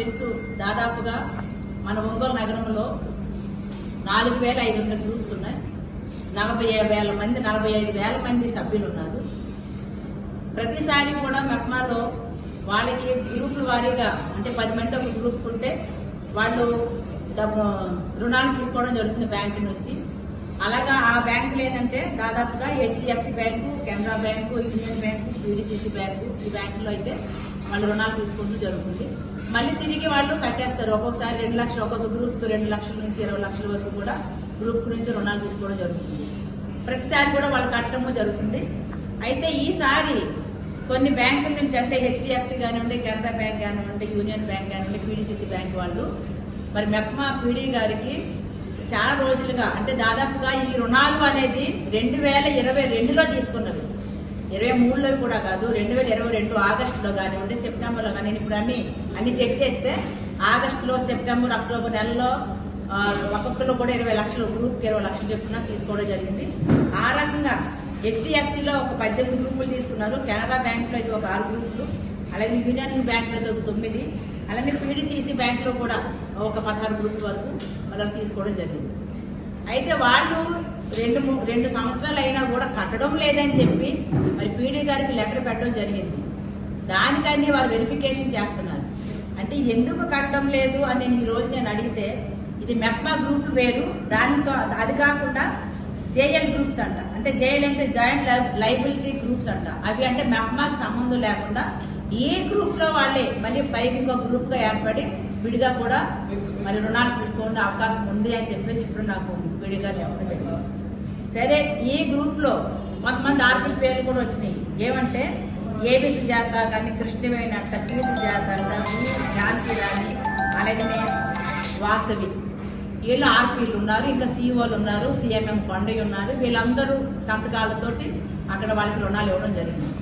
తెలుసు. దాదాపుగా మన ఒంగోలు నగరంలో నాలుగు వేల ఐదు వందల గ్రూప్స్ ఉన్నాయి. నలభై వేల మంది నలభై ఐదు వేల మంది సభ్యులు ఉన్నారు. ప్రతిసారి కూడా మెప్మాలో వాళ్ళకి గ్రూపుల వారీగా అంటే పది మంది ఒక గ్రూప్ ఉంటే వాళ్ళు డబ్బు రుణాలు తీసుకోవడం జరుగుతుంది బ్యాంకు నుంచి. అలాగా ఆ బ్యాంకులు ఏంటంటే దాదాపుగా HDFC bank Canara bank Union bank PDCC bank ఈ బ్యాంకులో అయితే వాళ్ళు రుణాలు తీసుకుంటూ జరుగుతుంది. మళ్ళీ తిరిగి వాళ్ళు కట్టేస్తారు. ఒక్కొక్కసారి రెండు లక్షలు ఒక్కొక్క గ్రూప్ రెండు లక్షల నుంచి ఇరవై లక్షల వరకు కూడా గ్రూప్ నుంచి రుణాలు తీసుకోవడం జరుగుతుంది. ప్రతిసారి కూడా వాళ్ళు కట్టడము జరుగుతుంది. అయితే ఈసారి కొన్ని బ్యాంకుల నుంచి అంటే హెచ్డిఎఫ్సి కానివ్వండి కెనరా బ్యాంక్ కానివ్వండి యూనియన్ బ్యాంక్ కానివ్వండి పీడిసిసి బ్యాంక్ వాళ్ళు మరి మెప్మా పీడీ గారికి చాలా రోజులుగా అంటే దాదాపుగా ఈ రుణాలు అనేది రెండు వేల ఇరవై రెండులో తీసుకున్నది ఇరవై మూడులో కూడా కాదు రెండు వేల ఇరవై రెండు ఆగస్టులో కానివ్వండి సెప్టెంబర్లో కానీ నేను ఇప్పుడు అన్ని అన్ని చెక్ చేస్తే ఆగస్టులో సెప్టెంబర్ అక్టోబర్ నెలలో ఒక్కొక్కరు కూడా ఇరవై లక్షలు గ్రూప్కి ఇరవై లక్షలు చెప్పున తీసుకోవడం జరిగింది. ఆ రకంగా హెచ్డిఎఫ్సిలో ఒక పద్దెనిమిది గ్రూపులు తీసుకున్నారు. కెనరా బ్యాంకులో అయితే ఒక ఆరు గ్రూపులు అలాగే యూనియన్ బ్యాంక్లో అయితే ఒక తొమ్మిది అలాగే పీడిసిసి బ్యాంకులో కూడా ఒక పదహారు గ్రూప్ వరకు వాళ్ళు తీసుకోవడం జరిగింది. అయితే వాళ్ళు రెండు రెండు సంవత్సరాలు అయినా కూడా కట్టడం లేదని చెప్పి మరి పీడీ గారికి లెటర్ పెట్టడం జరిగింది. దానికని వారు వెరిఫికేషన్ చేస్తున్నారు. అంటే ఎందుకు కట్టడం లేదు అని నేను ఈ రోజు నేను అడిగితే ఇది మెప్మా గ్రూప్ వేరు దానితో అది కాకుండా జేఎల్ గ్రూప్స్ అంట. అంటే జేఎల్ అంటే జాయింట్ లైబిలిటీ గ్రూప్స్ అంట. అవి అంటే మెప్మాకి సంబంధం లేకుండా ఏ గ్రూప్లో వాళ్ళే మళ్ళీ పైకి ఇంకో గ్రూప్గా ఏర్పడి విడిగా కూడా మరి రుణాలు తీసుకోండి అవకాశం ఉంది అని చెప్పేసి ఇప్పుడు నాకు విడిగా చెప్పడం జరిగింది. సరే ఈ గ్రూప్లో కొంతమంది ఆర్పీల పేర్లు కూడా వచ్చినాయి. ఏమంటే ఏబిసి జాత కానీ కృష్ణవేణి అంట పీసి జాత ఝాన్సీ రాణి అలాగే వాసవి. వీళ్ళు ఆర్పీలు ఉన్నారు ఇంకా సీఓలు ఉన్నారు సిఎంఎం పండుగ ఉన్నారు. వీళ్ళందరూ సంతకాలతోటి అక్కడ వాళ్ళకి రుణాలు ఇవ్వడం జరిగింది.